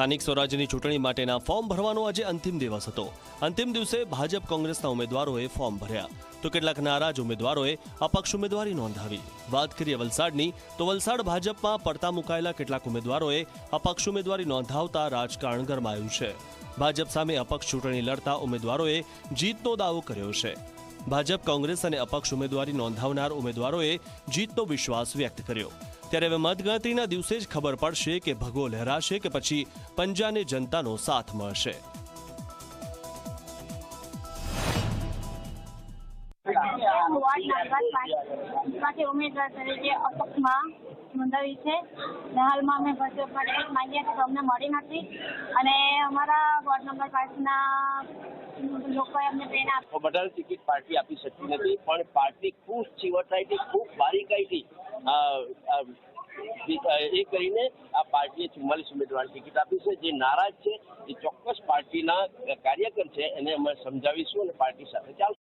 સ્થાનિક સ્વરાજ્યની ચૂંટણી માટેના ફોર્મ ભરવાનો આજે અંતિમ દિવસ હતો. અંતિમ દિવસે ભાજપ કોંગ્રેસના ઉમેદવારોએ ફોર્મ ભર્યા. તો કેટલાક નારાજ ઉમેદવારોએ અપક્ષ ઉમેદવારી નોંધાવી. વાત કરીએ વલસાડની, તો વલસાડ ભાજપમાં પડતા મુકાયેલા કેટલાક ઉમેદવારોએ અપક્ષ ઉમેદવારી નોંધાવતા રાજકારણ ગરમાયું છે. ભાજપ સામે અપક્ષ ચૂંટણી લડતા ઉમેદવારોએ જીતનો દાવો કર્યો છે. ભાજપ કોંગ્રેસ અને અપક્ષ ઉમેદવારી નોંધાવનાર ઉમેદવારોએ જીતનો વિશ્વાસ વ્યક્ત કર્યો. ત્યારે હવે મતગણતરીના દિવસે જ ખબર પડશે કે ભગો લહેરાશે કે પછી પંજાને જનતાનો સાથ મળશે. ઉમેદવાર તરીકે અપક્ષમાં નોંધાવી છે. હાલમાં અમે ભાજપમાં ટિકિટ માંગીએ છીએ તો અમને મળી નથી. અને અમારા વોર્ડ નંબર પાંચના લોકોએ અમને પ્રેરણા આપી. ટિકિટ પાર્ટી આપી શકતી નથી પણ પાર્ટી ખૂબ ચીવટાઈથી ખૂબ બારીકાઈથી. એ કરીને આ પાર્ટીએ ચુમ્માલીસ ઉમેદવાર ટિકિટ આપી છે. જે નારાજ છે એ ચોક્કસ પાર્ટીના કાર્યકર છે એને અમે સમજાવીશું અને પાર્ટી સાથે ચાલશું.